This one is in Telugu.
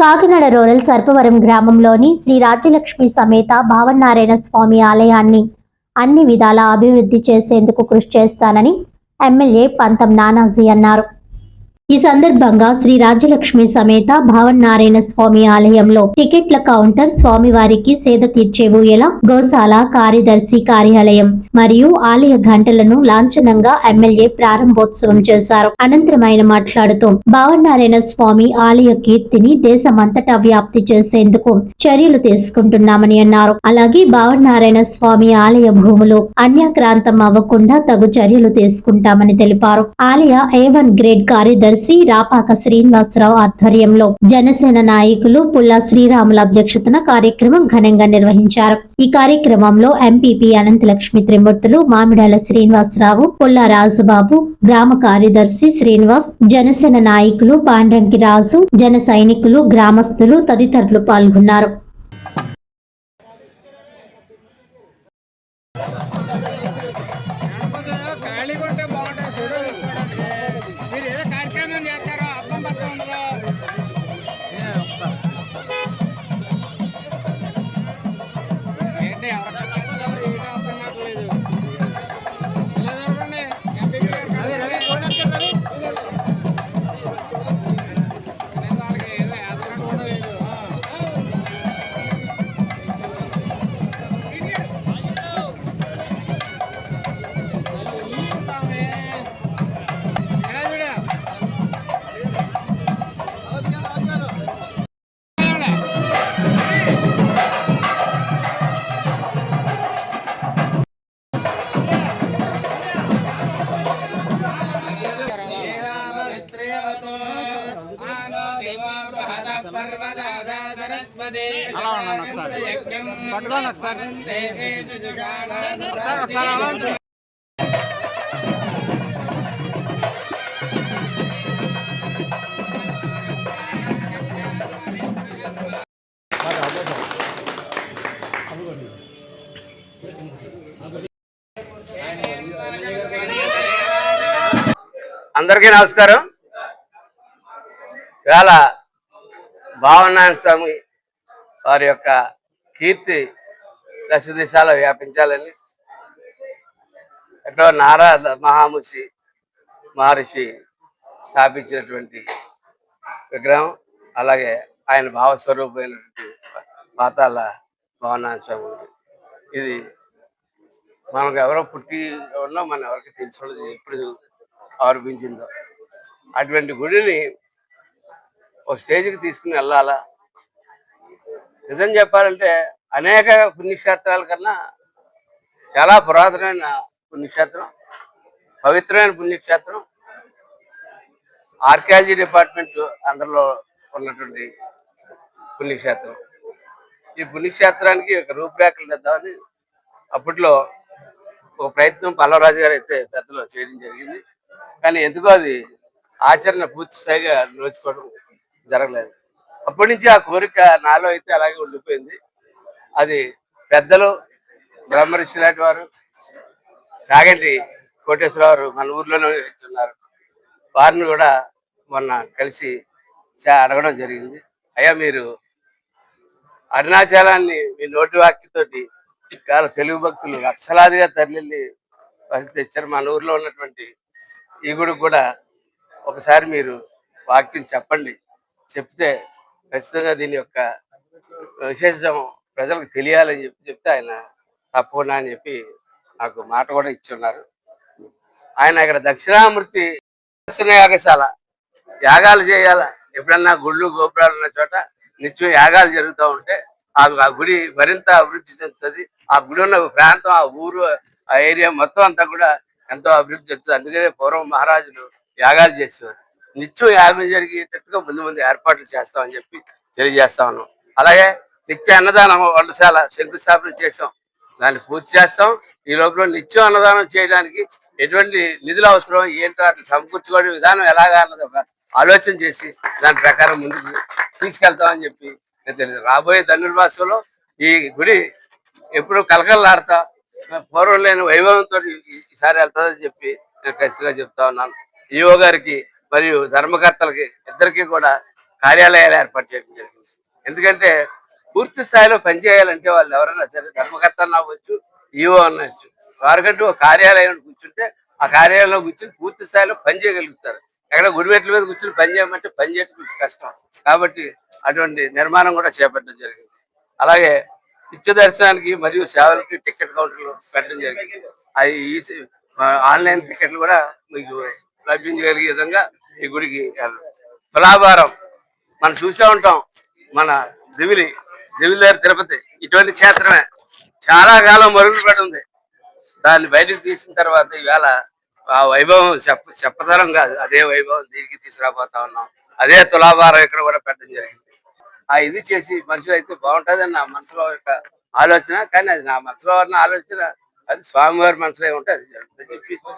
కాకినాడ రూరల్ సర్పవరం గ్రామంలోని శ్రీ రాజ్యలక్ష్మి సమేత భావనారాయణ స్వామి ఆలయాన్ని అన్ని విధాలా అభివృద్ధి చేసేందుకు కృషి చేస్తానని ఎమ్మెల్యే పంతం నానాజీ అన్నారు. ఈ సందర్భంగా శ్రీ రాజ్యలక్ష్మి సమేత భావనారాయణ స్వామి ఆలయంలో టికెట్ల కౌంటర్ స్వామివారికి సేద తీర్చే ఊయల గోశాల కార్యదర్శి కార్యాలయం మరియు ఆలయ గంటలను లాంఛనంగా ఎమ్మెల్యే ప్రారంభోత్సవం చేశారు. అనంతరం ఆయన మాట్లాడుతూ భావనారాయణ స్వామి ఆలయ కీర్తిని దేశమంతటా వ్యాప్తి చేసేందుకు చర్యలు తీసుకుంటున్నామని అన్నారు. అలాగే భావనారాయణ స్వామి ఆలయ భూములు అన్యాక్రాంతం అవ్వకుండా తగు చర్యలు తీసుకుంటామని తెలిపారు. ఆలయ ఏ వన్ గ్రేడ్ కార్యదర్శి రాపాక శ్రీనివాసరావు ఆధ్వర్యంలో జనసేన నాయకులు పుల్లా శ్రీరాముల అధ్యక్షతన కార్యక్రమం ఘనంగా నిర్వహించారు. ఈ కార్యక్రమంలో ఎంపీపీ అనంతలక్ష్మి త్రిమూర్తులు మామిడాల శ్రీనివాసరావు పుల్లా రాజుబాబు గ్రామ కార్యదర్శి శ్రీనివాస్ జనసేన నాయకులు పాండ్రంకి రాజు జన సైనికులు గ్రామస్తులు తదితరులు పాల్గొన్నారు. అలా ఉన్నాను ఒకసారి. పట్టుకోండి ఒకసారి. ఒకసారి ఒకసారి అలా ఉంచండి. అందరికీ నమస్కారం. ఇవాళ భావనారాయణ స్వామి వారి యొక్క కీర్తి దశ దిశాలో వ్యాపించాలని ఎక్కడో నారద మహాముషి మహర్షి స్థాపించినటువంటి విగ్రహం అలాగే ఆయన భావస్వరూపమైనటువంటి పాతాల భవనాంశం ఇది మనకు ఎవరో పుట్టి ఉన్నా మనం ఎవరికి తెలిసి ఎప్పుడు ఆరోపించిందో. అటువంటి గుడిని ఒక స్టేజ్కి తీసుకుని వెళ్ళాలా? నిజం చెప్పాలంటే అనేక పుణ్యక్షేత్రాల కన్నా చాలా పురాతనమైన పుణ్యక్షేత్రం పవిత్రమైన పుణ్యక్షేత్రం ఆర్కియాలజీ డిపార్ట్మెంట్ అందరిలో ఉన్నటువంటి పుణ్యక్షేత్రం. ఈ పుణ్యక్షేత్రానికి ఒక రూపురేఖలు తెద్దామని అప్పట్లో ఒక ప్రయత్నం పల్లవరాజు గారు అయితే పెద్దలో చేయడం జరిగింది. కానీ ఎందుకో అది ఆచరణ పూర్తి స్థాయిగా నోచుకోవడం జరగలేదు. అప్పటి నుంచి ఆ కోరిక నాలో అయితే అలాగే ఉండిపోయింది. అది పెద్దలు బ్రహ్మర్షి లాంటి వారు చాగంటి కోటేశ్వరరావు మన ఊర్లోనే ఉన్నారు. వారిని కూడా మొన్న కలిసి అడగడం జరిగింది. అయ్యా మీరు అరుణాచలాన్ని మీ నోటి వాక్యతోటి చాలా తెలుగు భక్తులు లక్షలాదిగా తరలి తెచ్చారు. మన ఊర్లో ఉన్నటువంటి ఈ గుడి కూడా ఒకసారి మీరు వాక్యం చెప్పండి. చెప్తే ఖచ్చితంగా దీని యొక్క విశేషం ప్రజలకు తెలియాలని చెప్పి చెప్తే ఆయన తప్పకుండా అని చెప్పి నాకు మాట కూడా ఇచ్చి ఉన్నారు ఆయన ఇక్కడ దక్షిణామూర్తి దర్శన యాగశాల యాగాలు చేయాల? ఎప్పుడన్నా గుళ్ళు గోపురాలు ఉన్న చోట నిత్యం యాగాలు జరుగుతూ ఉంటే ఆ ఆ గుడి మరింత అభివృద్ధి చెందుతుంది. ఆ గుడి ఉన్న ప్రాంతం ఆ ఊరు ఆ ఏరియా మొత్తం అంతా కూడా ఎంతో అభివృద్ధి చెందుతుంది. అందుకనే పూర్వం మహారాజులు యాగాలు చేసేవారు. నిత్యం యాగం జరిగేటట్టుగా ముందు ముందు ఏర్పాట్లు చేస్తామని చెప్పి తెలియజేస్తా ఉన్నాం. అలాగే నిత్య అన్నదానం వంటశాల శంకుస్థాపన చేసాం దాన్ని పూర్తి చేస్తాం. ఈ లోపల నిత్యం అన్నదానం చేయడానికి ఎటువంటి నిధులు అవసరం ఏంటో అట్లా సమకూర్చుకోవడం విధానం ఎలాగా అన్నది ఆలోచన చేసి దాని ప్రకారం ముందుకు తీసుకెళ్తామని చెప్పి నేను తెలియదు రాబోయే ధనుర్మాసంలో ఈ గుడి ఎప్పుడు కలకలలాడతా పూర్వం లేని వైభవంతో ఈసారి వెళ్తుందని చెప్పి నేను ఖచ్చితంగా చెప్తా ఉన్నాను. ఈవో గారికి మరియు ధర్మకర్తలకి ఇద్దరికి కూడా కార్యాలయాలు ఏర్పాటు చేయడం జరిగింది. ఎందుకంటే పూర్తి స్థాయిలో పనిచేయాలంటే వాళ్ళు ఎవరైనా సరే ధర్మకర్త అవ్వచ్చు ఈవో అనవచ్చు వారికంటూ ఒక కార్యాలయం కూర్చుంటే ఆ కార్యాలయంలో కూర్చుని పూర్తి స్థాయిలో పని చేయగలుగుతారు. ఎక్కడ గుడిమెట్ల మీద కూర్చుని పని చేయమంటే పని చేయడం కష్టం. కాబట్టి అటువంటి నిర్మాణం కూడా చేపట్టడం జరిగింది. అలాగే నిత్య దర్శనానికి మరియు సేవలకి టికెట్ కౌంటర్లు పెట్టడం జరిగింది. అవి ఈ- ఆన్లైన్ టికెట్లు కూడా మీకు లభించగలిగే విధంగా ఈ గుడికి తులాభారం. మనం చూసే ఉంటాం మన దివిలి దివిలేరు తిరుపతి. ఇటువంటి క్షేత్రమే. చాలా కాలం మరుగులు పడి ఉంది. దాన్ని బయటకు తీసిన తర్వాత ఈవేళ ఆ వైభవం చెప్ప చెప్పతరం కాదు. అదే వైభవం దీనికి తీసుకురాబోతా ఉన్నాం. అదే తులాభారం ఇక్కడ కూడా పెట్టడం జరిగింది. ఆ ఇది చేసి మనుషులు అయితే బాగుంటుందని నా మనసులో యొక్క ఆలోచన. కానీ అది నా మనసులో ఉన్న ఆలోచన. అది స్వామివారి మనసులో ఉంటే అది జరుగుతుంది చెప్పి